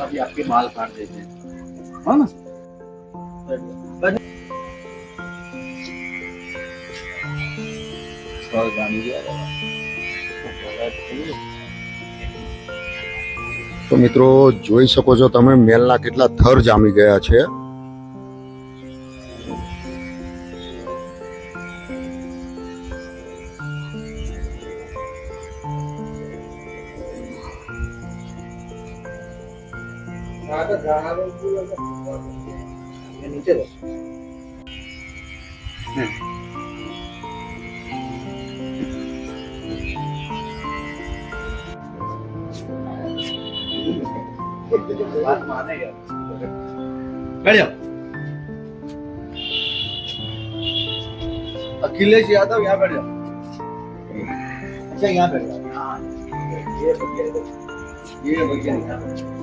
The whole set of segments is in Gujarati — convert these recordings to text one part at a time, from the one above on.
अभी आपके बाल काट देते हैं हाँ ना और गाड़ी जो है તો મિત્રો જોઈ શકો છો તમે મેલના કેટલા થર જામી ગયા છે नीचे दो। बात बैठ जाओ। अखिलेश यादव यहाँ बैठ जाओ। अच्छा यहाँ बैठ जाओ। हाँ, ये है। ये बढ़िया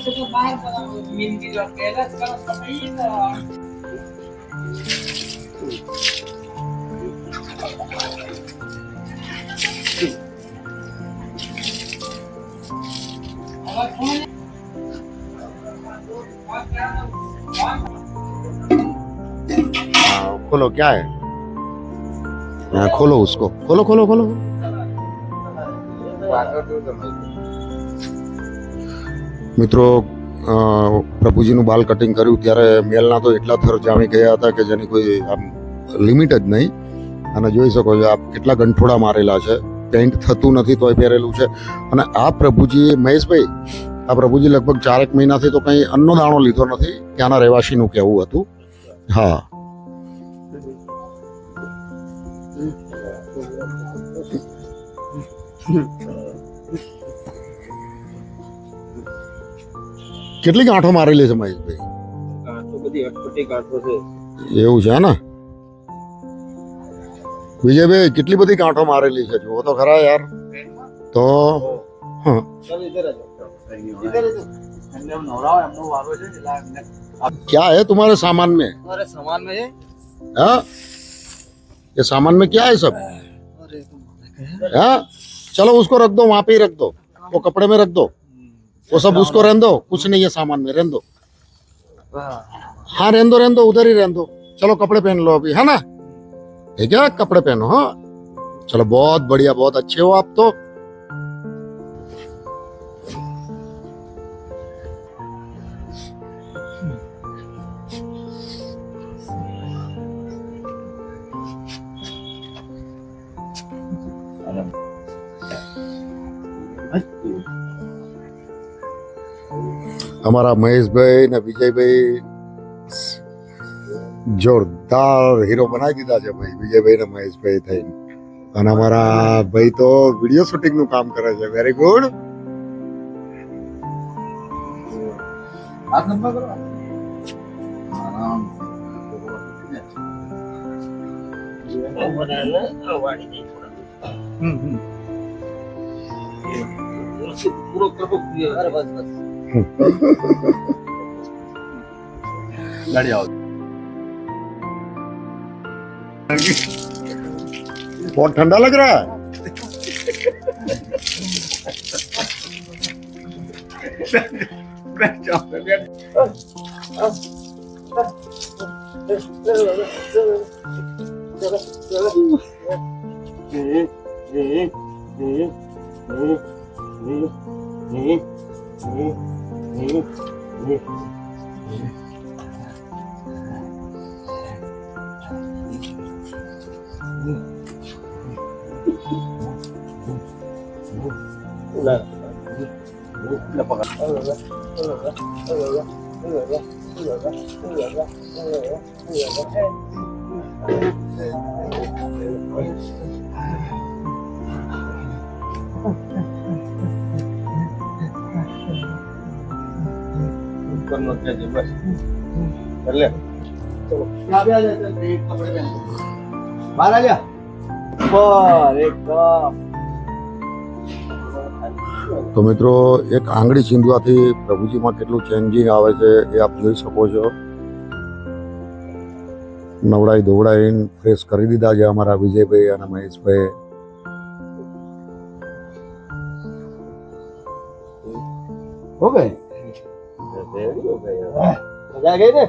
काम के अनुसार तो व्यवस्थित तो बाहेर पडा मेहंदी जर केलाच करा सकाळी हाँ, खोलो क्या है हाँ, खोलो उसको खोलो खोलो खोलो મિત્રો પ્રભુજીનું બાલ કટિંગ કર્યું ત્યારે મેલના તો એટલા થર જામી ગયા હતા કે જેની કોઈ આમ લિમિટ જ નહીં. અને જોઈ શકો છો, આ કેટલા ગંઠોડા મારેલા છે. પેન્ટ થતું નથી તોય પહેરેલું છે. અને આ પ્રભુજી મહેશભાઈ, આ પ્રભુજી લગભગ ચારેક મહિનાથી તો કંઈ અન્નો દાણો લીધો નથી. ત્યાંના રહેવાસીનું કહેવું હતું. હા. કેટલી ગાંઠો મારેલી છે મહેશભાઈ ગાંઠો બધી અટપટી ગાંઠો છે એવું છે ને વિજયભાઈ કેટલી બધી ગાંઠો મારેલી છે જુઓ તો ખરા યાર તો હા ચાલો ઇધર આ જાઓ ઇધર આ જાઓ એમને એમ નવરાવો એમનો વારો છે એટલે એમને क्या है तुम्हारे सामान में अरे सामान में है हाँ ये सामान में क्या है सब अरे हाँ चलो उसको रख दो वहां पे ही रख दो वो कपड़े में रख दो वो सब उसको रहने दो कुछ नहीं है सामान में रहने दो। हाँ रहने दो रहने दो उधर ही रहने दो। चलो कपड़े पहन लो अभी है ना? ठीक है कपड़े पहनो हाँ। चलो बहुत बढ़िया बहुत अच्छे हो आप तो। અમારા મહેશભાઈ ને વિજયભાઈ જોરદાર હીરો બનાવી દીધા છે ભાઈ વિજયભાઈ ને મહેશભાઈ થઈને. અને અમારા ભાઈ તો વીડિયો શૂટિંગનું કામ કરે છે. વેરી ગુડ પૂરો કરો બસ બસ. ગાડી આવો ठंडा लग रहा है นี่นี่เลยแล้วปกติเออเลยเออเลยเออเลยเออเลยเออเลยเออเลยเออเลยเออเลย દુકાનમાં જજે બસ. એટલે. તો મિત્રો એક આંગળી છીંધવાથી પ્રભુજીમાં કેટલું ચેન્જિંગ આવે છે એ આપ જોઈ શકો છો. નવડાઈ ધોવડાઈને ફ્રેશ કરી દીધા છે અમારા વિજયભાઈ અને મહેશભાઈ. ઓકે મજા ગઈ ને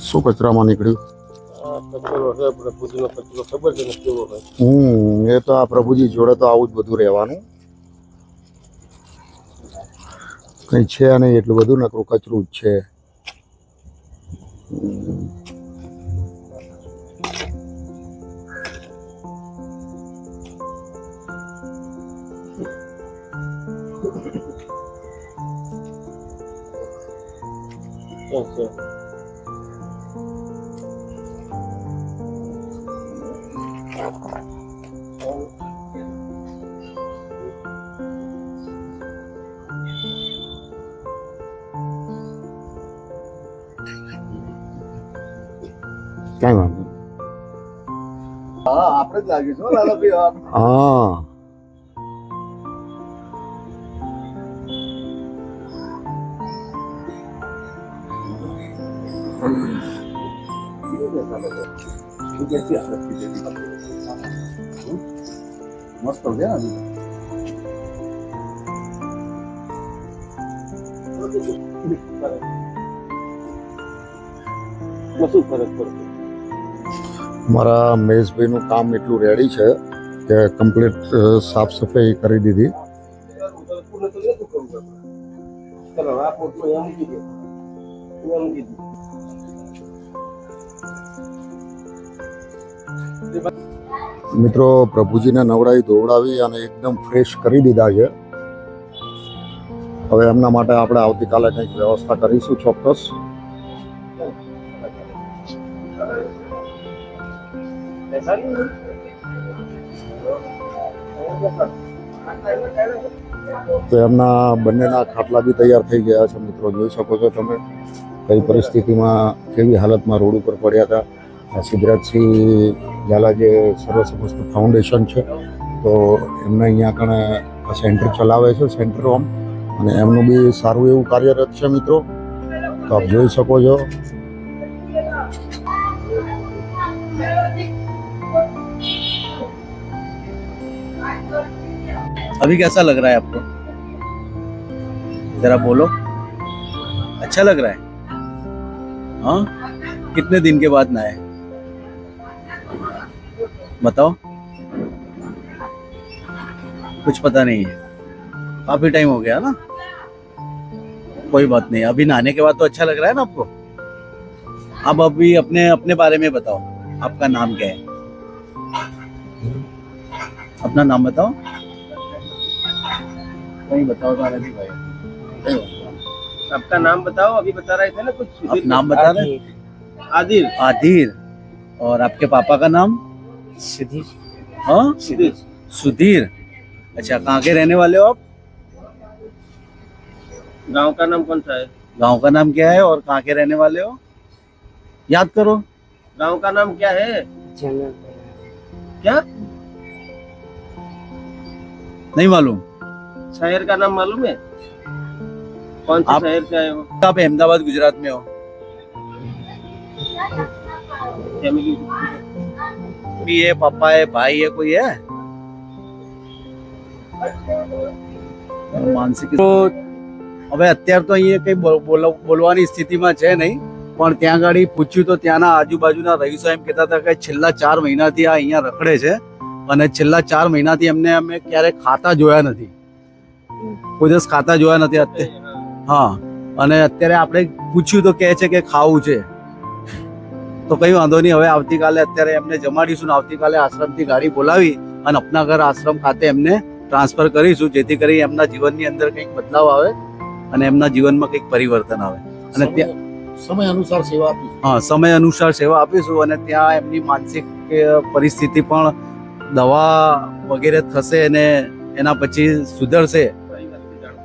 શું કચરામાં નીકળ્યું હમ એ તો આ પ્રભુજી જોડે તો આવું જ બધું રહેવાનું. કઈ છે નહીં એટલું બધું નકરું કચરું જ છે. છે હા મસ્ત છે ને? શું ફરક પડશે મારા મહેશભાઈનું કામ એટલું રેડી છે કે કમ્પ્લીટ સાફ સફાઈ કરી દીધી. મિત્રો પ્રભુજીને નવડાવી ધોવડાવી અને એકદમ ફ્રેશ કરી દીધા છે. હવે એમના માટે આપણે આવતીકાલે કંઈક વ્યવસ્થા કરીશું ચોક્કસ. તો એમના બંનેના ખાટલા બી તૈયાર થઈ ગયા છે મિત્રો. જોઈ શકો છો તમે કઈ પરિસ્થિતિમાં, કેવી હાલતમાં રોડ ઉપર પડ્યા હતા. સિદ્ધરાજસિંહ ઝાલા જે સર્વસમસ્ત ફાઉન્ડેશન છે, તો એમને અહીંયા કણે સેન્ટર ચલાવે છે સેન્ટર હોમ અને એમનું બી સારું એવું કાર્યરત છે મિત્રો. તો આપ જોઈ શકો છો अभी कैसा लग रहा है आपको? जरा बोलो। अच्छा लग रहा है? हाँ? कितने दिन के बाद नहाए बताओ। कुछ पता नहीं है। काफ़ी टाइम हो गया ना? कोई बात नहीं। अभी नहाने के बाद तो अच्छा लग रहा है ना आपको? अब अभी अपने अपने बारे में बताओ। आपका नाम क्या है? अपना नाम बताओ। कहीं बताओ तो भाई। आपका नाम बताओ अभी बता रहे थे ना कुछ आप नाम बता रहे? आदिल। आदिर और आपके पापा का नाम? सुधीर। हाँ? सुधीर। सुधीर। अच्छा कहाँ के रहने वाले हो आप? गाँव का नाम कौन सा है? गाँव का नाम क्या है और कहाँ के रहने वाले हो? याद करो। गाँव का नाम क्या है? क्या? नहीं मालूम। शहर का नाम मालूम है कौन से आप- शहर से आए हो आप अहमदाबाद गुजरात में हो फैमिली भी है पापा है भाई है कोई है માનસિક તો હવે અત્યારે તો અહીંયા કઈ બોલ- બોલ- બોલવાની સ્થિતિમાં છે નહીં પણ ત્યાં આગળ પૂછ્યું તો ત્યાંના આજુબાજુના રહીશો એમ કહેતા હતા કે છેલ્લા ચાર મહિનાથી આ અહીંયા રખડે છે અને છેલ્લા ચાર મહિનાથી એમને અમે ક્યારેય ખાતા જોયા નથી કોઈ દિવસ ખાતા જોયા નથી અત્યારે. હા. અને અત્યારે આપણે પૂછ્યું તો કહે છે કે ખાવું છે. તો કઈ વાંધો નહીં હવે આવતીકાલે અત્યારે એમને જમાડીશું ને આવતીકાલે આશ્રમથી ગાડી બોલાવી અને અપના ઘર આશ્રમ ખાતે એમને ટ્રાન્સફર કરીશું જેથી કરી એમના જીવનની અંદર કંઈક બદલાવ આવે અને એમના જીવનમાં કંઈક પરિવર્તન આવે. અને ત્યાં સમય અનુસાર સેવા આપીશું. હા સમય અનુસાર સેવા આપીશું અને ત્યાં એમની માનસિક પરિસ્થિતિ પણ દવા વગેરે થશે અને એના પછી સુધરશે.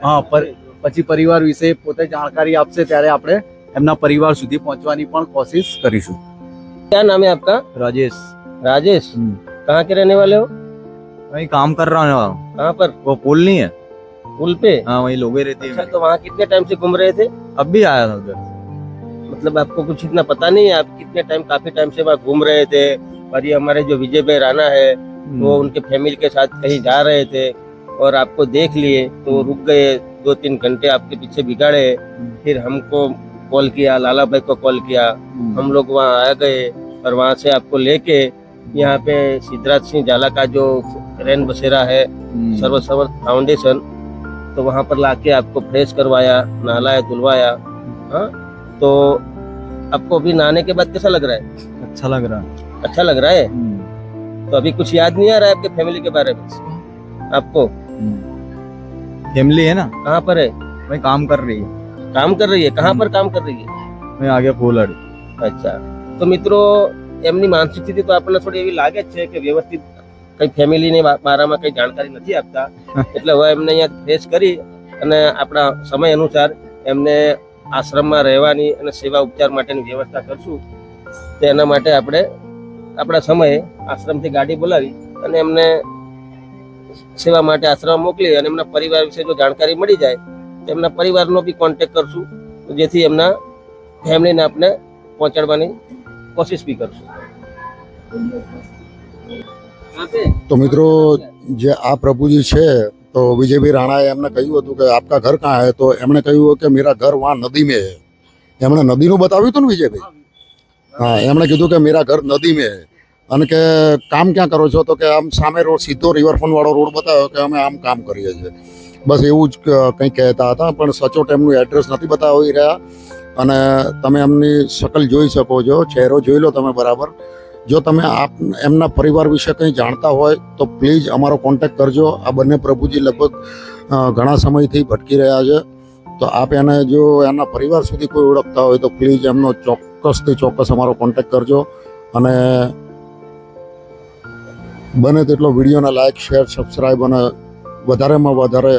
હા પર- પછી પરિવાર વિશે પોતે જાણકારી આપશે ત્યારે આપણે એમના પરિવાર સુધી પહોંચવાની પણ કોશિશ કરીશું क्या नाम है आपका राजेश राजेश हम्म। कहाँ के रहने वाले हो वही काम कर रहा हूँ कहाँ पर वो पुल नहीं है पुल पे हाँ वही लोग रहते अच्छा हैं तो वहाँ कितने टाइम से घूम रहे थे अब भी आया था उधर मतलब आपको कुछ इतना पता नहीं है आप कितने टाइम काफी टाइम से वहाँ घूम रहे थे और ये हमारे जो विजय भाई राणा है वो उनके फैमिली के साथ कहीं जा रहे थे और आपको देख लिए तो रुक गए दो तीन घंटे आपके पीछे बिगाड़े। फिर हमको कॉल किया लाला भाई को कॉल किया। हम लोग वहाँ आ गए और वहाँ से आपको लेके यहाँ पे सिद्धराज सिंह जाला का जो रैन बसेरा है सर्व सर्व फाउंडेशन तो वहाँ पर लाके आपको फ्रेश करवाया नहलाया धुलवाया। हाँ तो आपको अभी नहाने के बाद कैसा लग रहा है? अच्छा लग रहा है। अच्छा लग रहा है? तो अभी कुछ याद नहीं आ रहा है आपके फैमिली के बारे में? आपको? फैमिली है ना कहाँ पर है वही काम कर रही है काम कर रही है कहाँ पर काम कर रही है वही आगे फूलड़ અચ્છા તો મિત્રો એમની માનસિક સ્થિતિ તો આપણને થોડી એવી લાગે જ છે કે વ્યવસ્થિત કઈ ફેમિલીની બારામાં કઈ જાણકારી નથી આપતા એટલે હવે એમને અહીંયા ફેસ કરી અને આપણા સમય અનુસાર એમને આશ્રમમાં રહેવાની અને સેવા ઉપચાર માટેની વ્યવસ્થા કરશું તેના માટે આપણે આપણા સમયે આશ્રમથી ગાડી બોલાવી અને એમને સેવા માટે આશ્રમ મોકલી અને એમના પરિવાર વિશે જો જાણકારી મળી જાય, તો એમના પરિવારનો બી કોન્ટેક કરશું. જેથી એમના ફેમિલીને આપણે પહોંચાડવાની કોશિશ બી કરશું. તો મિત્રો, જે આ પ્રભુજી છે, તો વિજયભાઈ રાણાએ એમને કહ્યું હતું કે આપકા ઘર કાં હે? તો એમણે કહ્યું કે મેરા ઘર વા નદી મેં એમણે નદીનું બતાવ્યું હતું ને વિજયભાઈ? હા, એમણે કીધું કે મેરા ઘર નદી મેં અને કે કામ ક્યાં કરો છો? તો કે આમ સામે રોડ, સીધો રિવરફ્રન્ટવાળો રોડ બતાવ્યો કે અમે આમ કામ કરીએ છીએ. બસ એવું જ કંઈ કહેતા હતા, પણ સચોટ એમનું એડ્રેસ નથી બતાવી રહ્યા. અને તમે એમની શકલ જોઈ શકો છો, ચહેરો જોઈ લો તમે બરાબર. જો તમે આપ, એમના પરિવાર વિશે કંઈ જાણતા હોય, તો પ્લીઝ અમારો કોન્ટેક્ટ કરજો. આ બંને પ્રભુજી લગભગ ઘણા સમયથી ભટકી રહ્યા છે. તો આપ એને જો એના પરિવાર સુધી કોઈ ઓળખતા હોય, તો પ્લીઝ એમનો ચોક્કસથી ચોક્કસ અમારો કોન્ટેક્ટ કરજો. અને બને તેટલો વિડીયોને લાઈક શેર સબસ્ક્રાઈબ અને વધારેમાં વધારે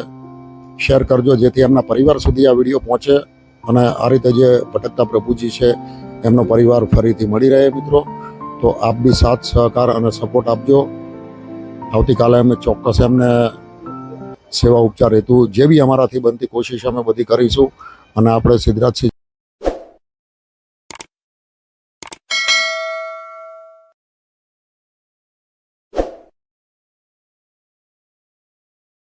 શેર કરજો, જેથી એમના પરિવાર સુધી આ વીડિયો પહોંચે અને આ રીતે જે ભટકતા પ્રભુજી છે, એમનો પરિવાર ફરીથી મળી રહે મિત્રો. તો આપ બી સાથ, સહકાર અને સપોર્ટ આપજો. આવતીકાલે અમે ચોક્કસ એમને સેવા ઉપચાર હેતુ જે બી અમારાથી બનતી કોશિશ અમે બધી કરીશું. અને આપણે સિદ્ધરાજસિંહ